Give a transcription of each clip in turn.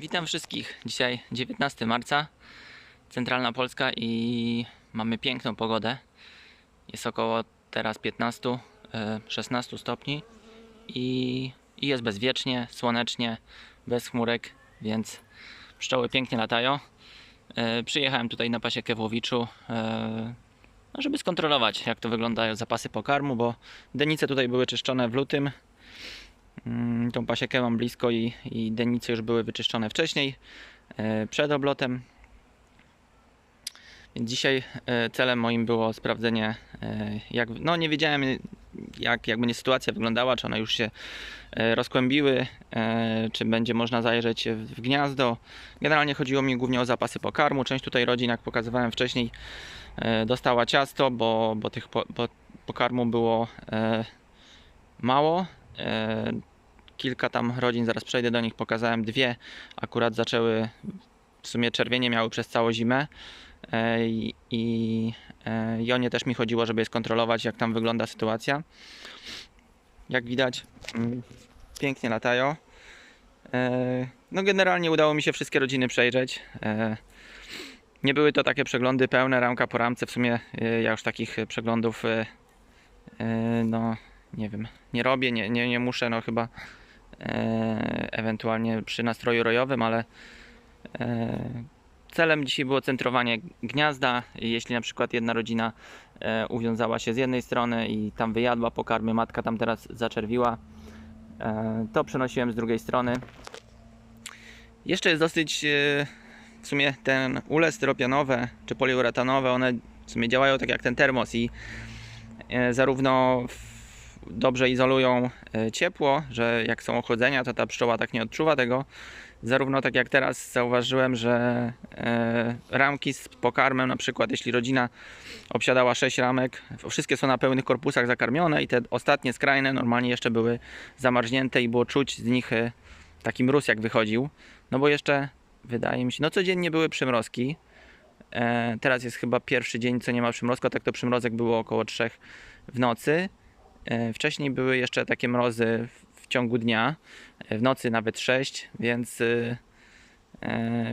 Witam wszystkich. Dzisiaj 19 marca, centralna Polska i mamy piękną pogodę. Jest około teraz 15, e, 16 stopni i, i jest bezwiecznie, słonecznie, bez chmurek, więc pszczoły pięknie latają. E, Przyjechałem tutaj na pasie Kewłowiczu, e, no żeby skontrolować jak to wyglądają zapasy pokarmu, bo denice tutaj były czyszczone w lutym, Tą pasiekę mam blisko i, i denice już były wyczyszczone wcześniej, e, przed oblotem. Więc dzisiaj e, celem moim było sprawdzenie, e, jak, no nie wiedziałem jak, jak będzie sytuacja wyglądała, czy one już się rozkłębiły, czy będzie można zajrzeć w, gniazdo. Generalnie chodziło mi głównie o zapasy pokarmu. Część tutaj rodzin, jak pokazywałem wcześniej, dostała ciasto, bo, bo tych po, bo pokarmu było mało. Kilka tam rodzin, zaraz przejdę do nich, pokazałem dwie, akurat zaczęły, w sumie czerwienie miały przez całą zimę e, i, i, e, i o nie też mi chodziło, żeby je skontrolować, jak tam wygląda sytuacja. Jak widać, mm, pięknie latają. E, No generalnie udało mi się wszystkie rodziny przejrzeć. Nie były to takie przeglądy pełne, ramka po ramce. W sumie ja już takich przeglądów no nie wiem, nie robię, nie, nie, nie muszę, no chyba ewentualnie przy nastroju rojowym, ale e, celem dzisiaj było centrowanie gniazda. Jeśli na przykład jedna rodzina e, uwiązała się z jednej strony i tam wyjadła pokarmy, matka tam teraz zaczerwiła, e, to przenosiłem z drugiej strony. Jeszcze jest dosyć, e, w sumie ten ule styropianowe czy poliuretanowe, one w sumie działają tak jak ten termos i e, zarówno w, dobrze izolują e, ciepło, że jak są ochłodzenia, to ta pszczoła tak nie odczuwa tego. Zarówno tak jak teraz zauważyłem, że e, ramki z pokarmem, na przykład jeśli rodzina obsiadała 6 ramek, wszystkie są na pełnych korpusach zakarmione i te ostatnie skrajne normalnie jeszcze były zamarznięte i było czuć z nich e, taki mróz jak wychodził. No bo jeszcze wydaje mi się, no codziennie były przymrozki. Teraz jest chyba pierwszy dzień, co nie ma przymrozku, a tak to przymrozek było około 3 w nocy. E, Wcześniej były jeszcze takie mrozy w- ciągu dnia, e, w nocy nawet 6, więc, e,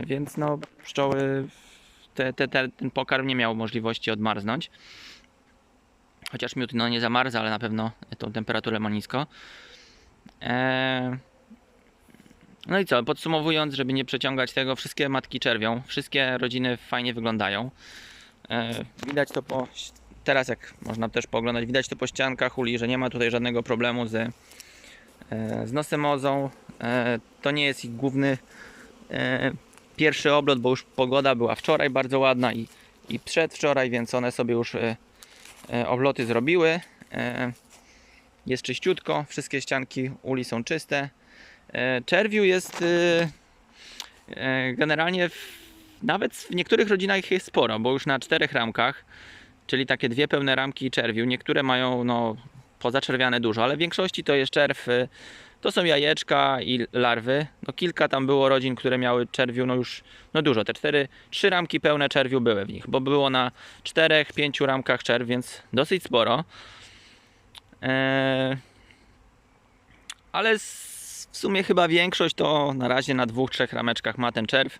więc no pszczoły, te, te, te, ten pokarm nie miał możliwości odmarznąć. Chociaż miód no, nie zamarza, ale na pewno tą temperaturę ma nisko. No i co, podsumowując, żeby nie przeciągać tego, wszystkie matki czerwią, wszystkie rodziny fajnie wyglądają. Widać to po teraz jak można też pooglądać, widać to po ściankach uli, że nie ma tutaj żadnego problemu z, e, z nosemozą. E, To nie jest ich główny e, pierwszy oblot, bo już pogoda była wczoraj bardzo ładna i, i przedwczoraj, więc one sobie już obloty zrobiły. Jest czyściutko, wszystkie ścianki uli są czyste. Czerwiu jest generalnie w, nawet w niektórych rodzinach jest sporo, bo już na czterech ramkach czyli takie dwie pełne ramki czerwiu. Niektóre mają no, pozaczerwiane dużo, ale w większości to jest czerw. y, To są jajeczka i larwy. No, kilka tam było rodzin, które miały czerwiu, no już no dużo. Te cztery, trzy ramki pełne czerwiu były w nich, bo było na czterech, pięciu ramkach czerw, więc dosyć sporo. Eee, ale w sumie chyba większość to na razie na dwóch, trzech rameczkach ma ten czerw.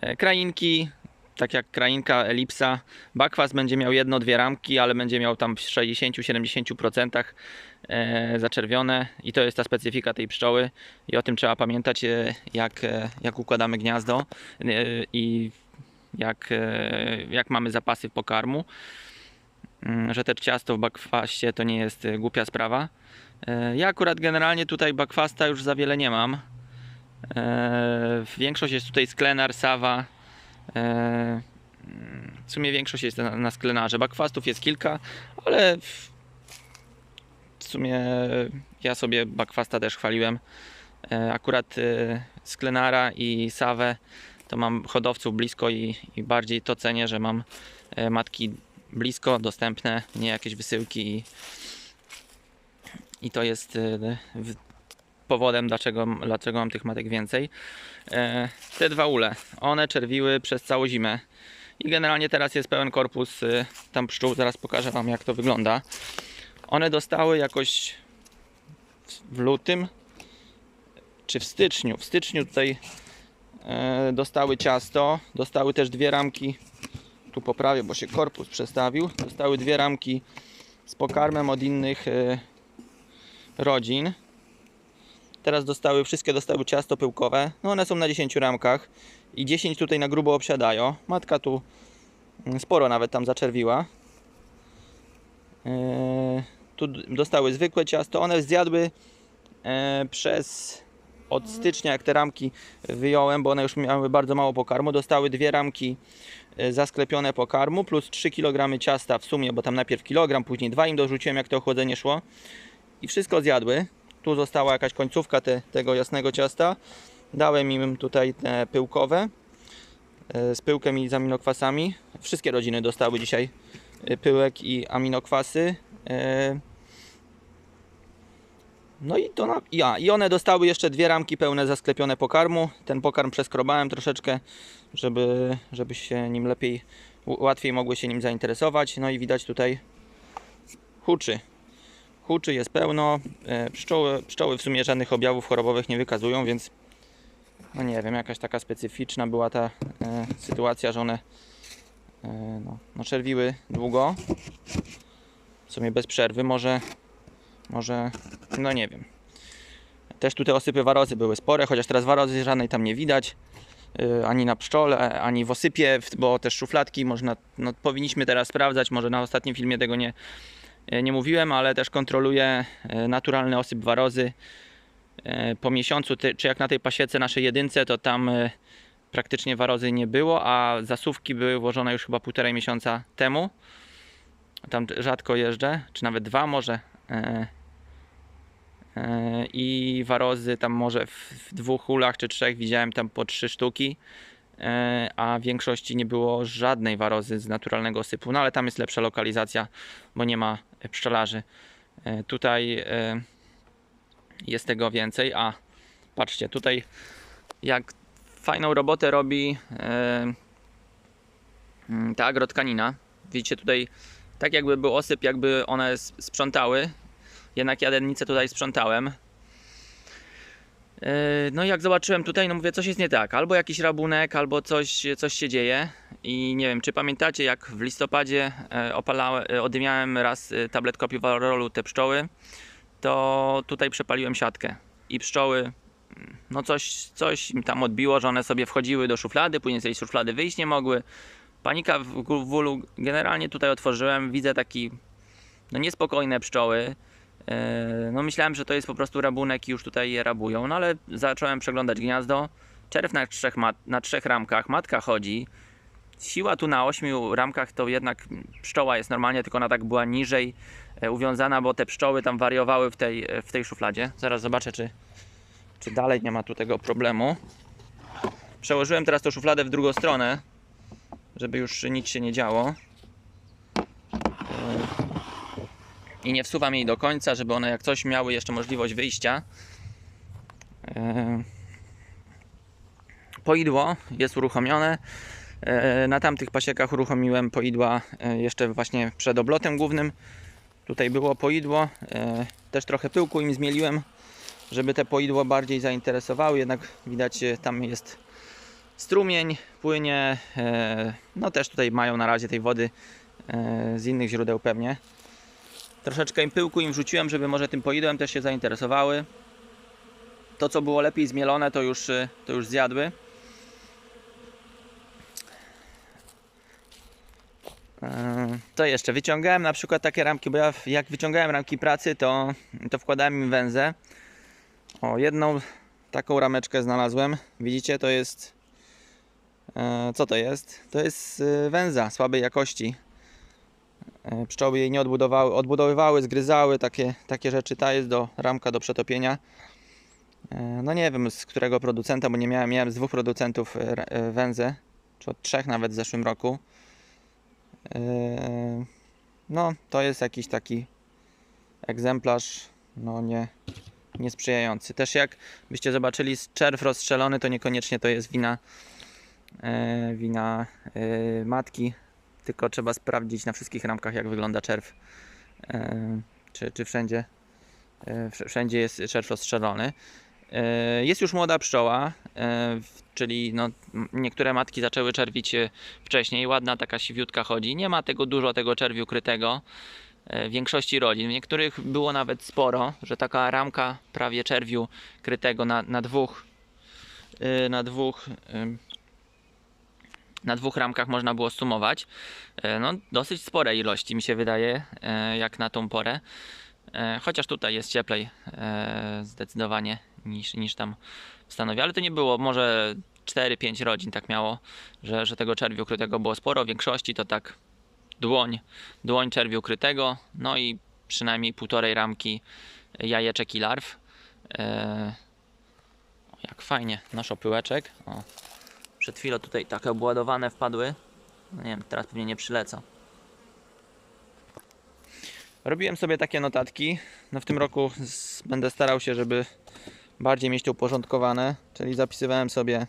E, krainki, tak jak krainka elipsa, bakwas będzie miał jedno, dwie ramki, ale będzie miał tam w 60-70% e, zaczerwione i to jest ta specyfika tej pszczoły i o tym trzeba pamiętać, e, jak, e, jak układamy gniazdo i jak, jak mamy zapasy pokarmu. Mm, Że też ciasto w bakwaście to nie jest głupia sprawa. Ja akurat generalnie tutaj bakwasta już za wiele nie mam. Większość jest tutaj sklenar, sawa, W sumie większość jest na, na sklenarze. Bakwastów jest kilka, ale w, w sumie ja sobie bakwasta też chwaliłem. E, Akurat e, sklenara i sawę to mam hodowców blisko i, i bardziej to cenię, że mam e, matki blisko, dostępne, nie jakieś wysyłki i, i to jest e, powodem, dlaczego, dlaczego mam tych matek więcej. E, te dwa ule, one czerwiły przez całą zimę i generalnie teraz jest pełen korpus y, tam pszczół, zaraz pokażę Wam jak to wygląda. One dostały jakoś w- lutym czy w styczniu, w styczniu tutaj e, dostały ciasto, dostały też dwie ramki, tu poprawię, bo się korpus przestawił, dostały dwie ramki z pokarmem od innych e, rodzin. Teraz dostały, wszystkie dostały ciasto pyłkowe, no one są na 10 ramkach i 10 tutaj na grubo obsiadają. Matka tu mm, sporo nawet tam zaczerwiła. E, tu dostały zwykłe ciasto, one zjadły e, przez od stycznia, jak te ramki wyjąłem, bo one już miały bardzo mało pokarmu, dostały dwie ramki e, zasklepione pokarmu plus 3 kg ciasta w sumie, bo tam najpierw kilogram, później dwa im dorzuciłem, jak to ochłodzenie szło i wszystko zjadły. Tu została jakaś końcówka te, tego jasnego ciasta. Dałem im tutaj te pyłkowe e, z pyłkiem i z aminokwasami. Wszystkie rodziny dostały dzisiaj e, pyłek i aminokwasy. E, no i to na, ja, i one dostały jeszcze dwie ramki pełne zasklepione pokarmu. Ten pokarm przeskrobałem troszeczkę, żeby, żeby się nim lepiej, łatwiej mogły się nim zainteresować. No i widać tutaj huczy. Huczy jest pełno. E, Pszczoły, pszczoły w sumie żadnych objawów chorobowych nie wykazują, więc no nie wiem, jakaś taka specyficzna była ta e, sytuacja, że one e, no, no czerwiły długo. W sumie bez przerwy, może może, no nie wiem. Też tu te osypy warozy były spore, chociaż teraz warozy żadnej tam nie widać. y, Ani na pszczole, ani w osypie, bo też szufladki można, no powinniśmy teraz sprawdzać, może na ostatnim filmie tego nie, nie mówiłem, ale też kontroluję y, naturalny osyp warozy. Y, Po miesiącu, czy jak na tej pasiece naszej jedynce, to tam praktycznie warozy nie było, a zasówki były włożone już chyba półtorej miesiąca temu. Tam rzadko jeżdżę, czy nawet dwa może. E, e, I warozy tam może w, dwóch hulach czy trzech widziałem tam po trzy sztuki, e, a w większości nie było żadnej warozy z naturalnego sypu. No ale tam jest lepsza lokalizacja, bo nie ma e, pszczelarzy. E, Tutaj e, jest tego więcej. A patrzcie, tutaj jak fajną robotę robi e, mm, ta agrotkanina. Widzicie tutaj tak jakby był osyp, jakby one sprzątały. Jednak ja dennicę tutaj sprzątałem. Yy, No jak zobaczyłem tutaj, no mówię, coś jest nie tak. Albo jakiś rabunek, albo coś, coś się dzieje. I nie wiem, czy pamiętacie, jak w listopadzie e, opalałem, e, odymiałem raz e, tablet kopiwarolu te pszczoły, to tutaj przepaliłem siatkę. I pszczoły, no coś, coś im tam odbiło, że one sobie wchodziły do szuflady, później z tej szuflady wyjść nie mogły. Panika w w. Generalnie tutaj otworzyłem, widzę taki no niespokojne pszczoły. E, No myślałem, że to jest po prostu rabunek i już tutaj je rabują, no ale zacząłem przeglądać gniazdo. Czerw na trzech, na trzech ramkach, matka chodzi. Siła tu na ośmiu ramkach to jednak pszczoła jest normalnie, tylko ona tak była niżej e, uwiązana, bo te pszczoły tam wariowały w tej, w tej szufladzie. Zaraz zobaczę, czy, czy dalej nie ma tu tego problemu. Przełożyłem teraz tą szufladę w drugą stronę, żeby już nic się nie działo. I nie wsuwam jej do końca, żeby one jak coś miały jeszcze możliwość wyjścia. E, Poidło jest uruchomione. E, Na tamtych pasiekach uruchomiłem poidła e, jeszcze właśnie przed oblotem głównym. Tutaj było poidło. Też trochę pyłku im zmieliłem, żeby te poidło bardziej zainteresowały. Jednak widać tam jest strumień, płynie. No też tutaj mają na razie tej wody z innych źródeł pewnie. Troszeczkę im pyłku im wrzuciłem, żeby może tym poidłem też się zainteresowały. To co było lepiej zmielone to już, y, to już zjadły. Eee, To jeszcze wyciągałem na przykład takie ramki, bo ja jak wyciągałem ramki pracy, to, to wkładałem im węzę. O, jedną taką rameczkę znalazłem. Widzicie, to jest. e, Co to jest? To jest y, węza słabej jakości. E, Pszczoły jej nie odbudowały, odbudowywały, zgryzały, takie, takie rzeczy. Ta jest do ramka do przetopienia. E, No nie wiem z którego producenta, bo nie miałem, miałem z dwóch producentów e, węzę, czy od trzech nawet w zeszłym roku. No to jest jakiś taki egzemplarz, no nie, niesprzyjający. Też jak byście zobaczyli czerw rozstrzelony, to niekoniecznie to jest wina, wina matki, tylko trzeba sprawdzić na wszystkich ramkach, jak wygląda czerw. E, czy, czy wszędzie, e, wsz- wszędzie jest czerw rozstrzelony. E, Jest już młoda pszczoła, czyli no, niektóre matki zaczęły czerwić wcześniej. Ładna taka siwiutka chodzi. Nie ma tego dużo tego czerwiu krytego w większości rodzin. W niektórych było nawet sporo, że taka ramka prawie czerwiu krytego na, na dwóch na dwóch na dwóch ramkach można było sumować. E, No, dosyć spore ilości mi się wydaje, e, jak na tą porę. E, Chociaż tutaj jest cieplej zdecydowanie niż, niż tam w Stanowie, ale to nie było, może 4-5 rodzin tak miało, że, że tego czerwiu krytego było sporo. W większości to tak dłoń, dłoń czerwiu krytego, no i przynajmniej półtorej ramki jajeczek i larw. Jak fajnie, nasz opyłeczek. O, przed chwilą tutaj takie obładowane wpadły. No nie wiem, teraz pewnie nie przylecą. Robiłem sobie takie notatki. No w tym roku będę starał się, żeby bardziej mieć to uporządkowane, czyli zapisywałem sobie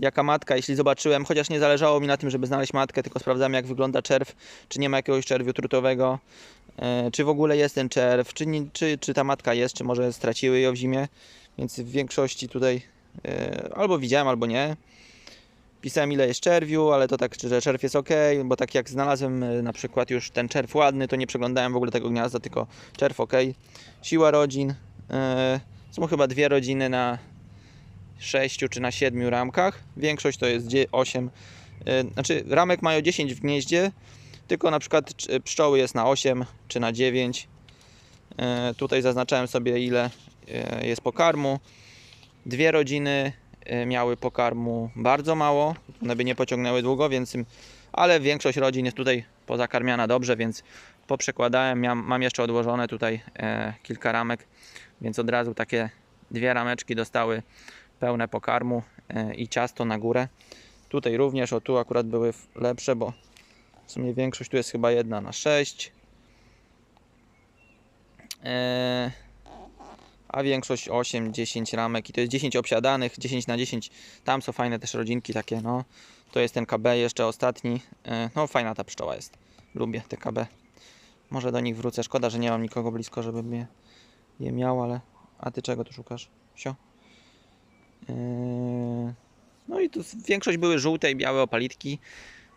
jaka matka, jeśli zobaczyłem, chociaż nie zależało mi na tym, żeby znaleźć matkę, tylko sprawdzałem jak wygląda czerw, czy nie ma jakiegoś czerwiu trutowego, e, czy w ogóle jest ten czerw, czy, czy, czy ta matka jest, czy może straciły ją w zimie, więc w większości tutaj e, albo widziałem, albo nie. Pisałem ile jest czerwiu, ale to tak, że czerw jest ok, bo tak jak znalazłem e, na przykład już ten czerw ładny, to nie przeglądałem w ogóle tego gniazda, tylko czerw ok. Siła rodzin. e, Są chyba dwie rodziny na sześciu czy na siedmiu ramkach. Większość to jest 8. Znaczy ramek mają 10 w gnieździe, tylko na przykład pszczoły jest na 8 czy na 9. E, Tutaj zaznaczałem sobie ile jest pokarmu. Dwie rodziny miały pokarmu bardzo mało, one by nie pociągnęły długo, więc im- ale większość rodzin jest tutaj pozakarmiana dobrze, więc poprzekładałem. Mam, mam jeszcze odłożone tutaj e, kilka ramek, więc od razu takie dwie rameczki dostały pełne pokarmu e, i ciasto na górę. Tutaj również, o tu akurat były lepsze, bo w sumie większość tu jest chyba jedna na 6. E, a większość 8-10 ramek i to jest 10 obsiadanych, 10 na 10. Tam są fajne też rodzinki takie, no. To jest ten KB jeszcze ostatni. E, no fajna ta pszczoła jest. Lubię te KB. Może do nich wrócę. Szkoda, że nie mam nikogo blisko, żeby je, je miał, ale... A ty czego tu szukasz? Sio? Yy, No i tu większość były żółte i białe opalitki.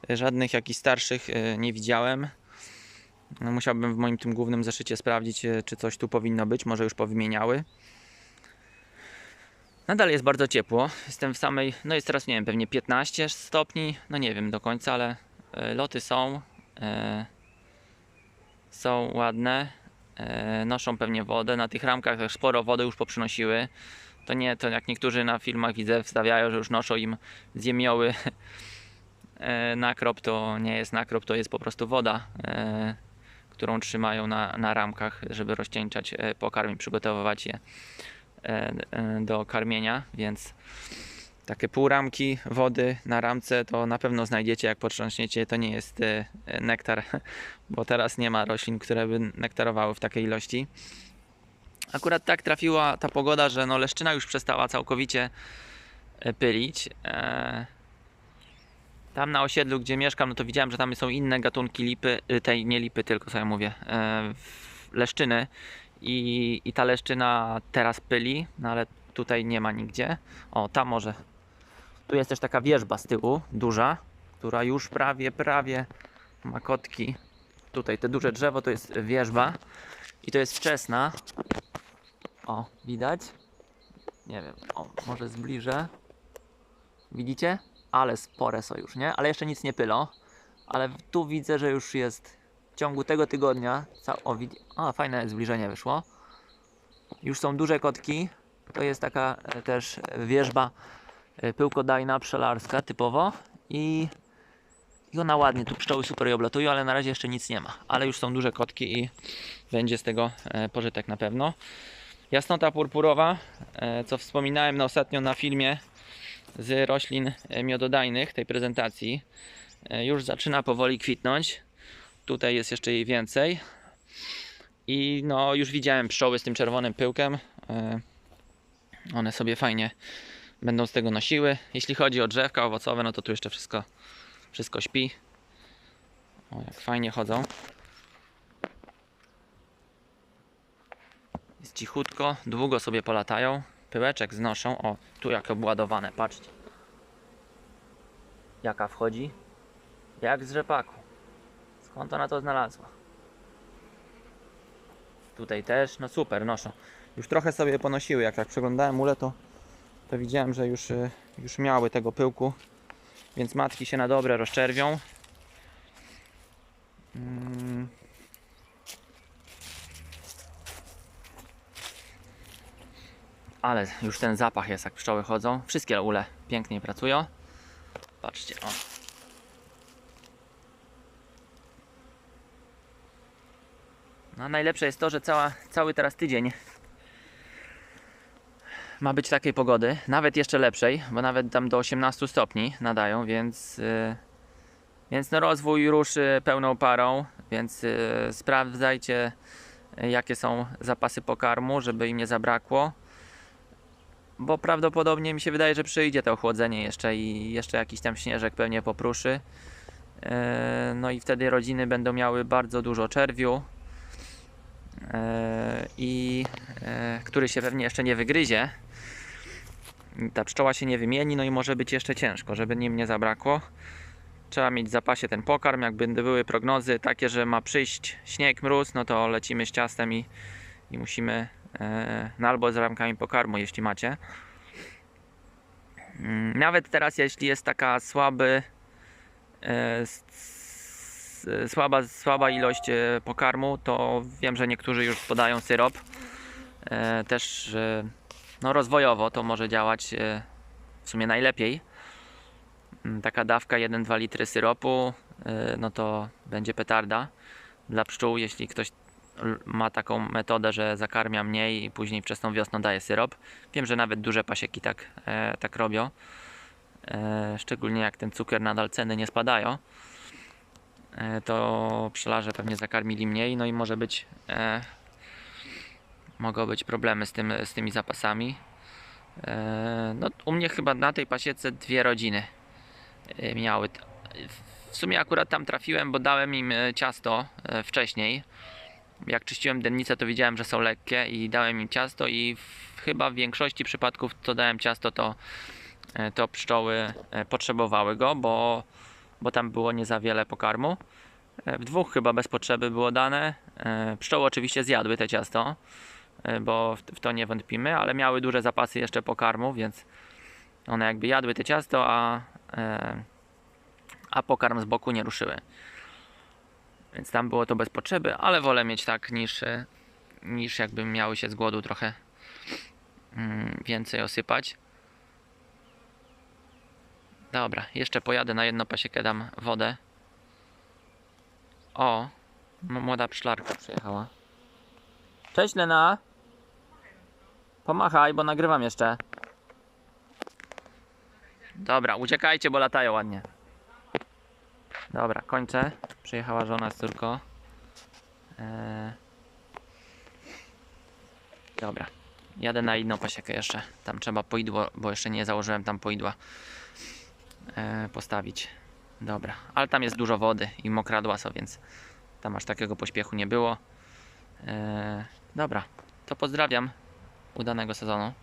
Żadnych jakichś starszych nie widziałem. No, musiałbym w moim tym głównym zeszycie sprawdzić, yy, czy coś tu powinno być. Może już powymieniały. Nadal jest bardzo ciepło. Jestem w samej, no jest teraz nie wiem, pewnie 15 stopni. No nie wiem do końca, ale yy, loty są. yy, Są ładne. Noszą pewnie wodę. Na tych ramkach też sporo wody już poprzynosiły. To nie, to jak niektórzy na filmach widzę, wstawiają, że już noszą im z jemioły e, nakrop, to nie jest nakrop, to jest po prostu woda, e, którą trzymają na, na ramkach, żeby rozcieńczać e, pokarm i przygotowywać je e, e, do karmienia, więc takie pół ramki wody na ramce to na pewno znajdziecie, jak potrząśniecie, to nie jest nektar, bo teraz nie ma roślin, które by nektarowały w takiej ilości. Akurat tak trafiła ta pogoda, że no leszczyna już przestała całkowicie pylić. Tam na osiedlu, gdzie mieszkam, no to widziałem, że tam są inne gatunki lipy, y, tej nie lipy, tylko co ja mówię, e, leszczyny. I, I ta leszczyna teraz pyli, no ale tutaj nie ma nigdzie. O, tam może. Tu jest też taka wieżba z tyłu, duża, która już prawie, prawie ma kotki. Tutaj te duże drzewo to jest wieżba i to jest wczesna. O, widać? Nie wiem, o, może zbliżę. Widzicie? Ale spore są już, nie? Ale jeszcze nic nie pylą. Ale tu widzę, że już jest w ciągu tego tygodnia. O, o, fajne zbliżenie wyszło. Już są duże kotki. To jest taka e, też wieżba e, pyłkodajna, pszczelarska typowo. I, I ona ładnie, tu pszczoły super je oblatują, ale na razie jeszcze nic nie ma. Ale już są duże kotki i będzie z tego e, pożytek na pewno. Jasnota purpurowa, co wspominałem na ostatnio na filmie z roślin e, miododajnych tej prezentacji, e, już zaczyna powoli kwitnąć. Tutaj jest jeszcze jej więcej. I no, już widziałem pszczoły z tym czerwonym pyłkiem. E, One sobie fajnie będą z tego nosiły. Jeśli chodzi o drzewka owocowe, no to tu jeszcze wszystko, wszystko śpi. O, jak fajnie chodzą. Jest cichutko, długo sobie polatają. Pyłeczek znoszą. O, tu jak obładowane, patrzcie. Jaka wchodzi? Jak z rzepaku. Skąd ona to znalazła? Tutaj też, no super, noszą. Już trochę sobie ponosiły, jak tak przeglądałem ule, to, to widziałem, że już, y, już miały tego pyłku. Więc matki się na dobre rozczerwią. Mm. Ale już ten zapach jest, jak pszczoły chodzą. Wszystkie ule pięknie pracują. Patrzcie, o. No najlepsze jest to, że cała, cały teraz tydzień ma być takiej pogody, nawet jeszcze lepszej, bo nawet tam do 18 stopni nadają, więc, yy, więc no rozwój ruszy pełną parą, więc yy, sprawdzajcie yy, jakie są zapasy pokarmu, żeby im nie zabrakło, bo prawdopodobnie mi się wydaje, że przyjdzie to ochłodzenie jeszcze i jeszcze jakiś tam śnieżek pewnie popruszy. Yy, No i wtedy rodziny będą miały bardzo dużo czerwiu, e, i e, który się pewnie jeszcze nie wygryzie. Ta pszczoła się nie wymieni, no i może być jeszcze ciężko, żeby nim nie zabrakło. Trzeba mieć w zapasie ten pokarm. Jakby były prognozy takie, że ma przyjść śnieg, mróz, no to lecimy z ciastem i, i musimy e, no albo z ramkami pokarmu, jeśli macie. Mm, Nawet teraz, jeśli jest taka słaby, e, słaba, słaba ilość e, pokarmu, to wiem, że niektórzy już podają syrop. E, Też e, no, rozwojowo to może działać e, w sumie najlepiej. Mm, Taka dawka 1-2 litry syropu, e, no to będzie petarda dla pszczół, jeśli ktoś ma taką metodę, że zakarmia mniej i później wczesną wiosną daje syrop. Wiem, że nawet duże pasieki tak, e, tak robią. E, szczególnie jak ten cukier nadal ceny nie spadają. E, to pszczelarze pewnie zakarmili mniej, no i może być e, mogą być problemy z, tym, z tymi zapasami. E, no, u mnie chyba na tej pasiece dwie rodziny e, miały. W sumie akurat tam trafiłem, bo dałem im e, ciasto e, wcześniej. Jak czyściłem dennicę, to widziałem, że są lekkie i dałem im ciasto i w, chyba w większości przypadków, co dałem ciasto, to, e, to pszczoły e, potrzebowały go, bo, bo tam było nie za wiele pokarmu. E, W dwóch chyba bez potrzeby było dane. Pszczoły oczywiście zjadły te ciasto, bo w, to nie wątpimy, ale miały duże zapasy jeszcze pokarmu, więc one jakby jadły te ciasto, a, a pokarm z boku nie ruszyły. Więc tam było to bez potrzeby, ale wolę mieć tak niż, e, niż jakby miały się z głodu trochę mm, więcej osypać. Dobra, jeszcze pojadę na jedną pasiekę, dam wodę. O, młoda pszczlarka przyjechała. Cześć Lena. Pomachaj, bo nagrywam jeszcze. Dobra, uciekajcie, bo latają ładnie. Dobra, kończę. Przyjechała żona z córką. Eee... Dobra, jadę na inną pasiekę jeszcze. Tam trzeba poidło, bo jeszcze nie założyłem tam poidła e, postawić. Dobra, ale tam jest dużo wody i mokradła są, więc tam aż takiego pośpiechu nie było. E, dobra, to pozdrawiam. Udanego sezonu.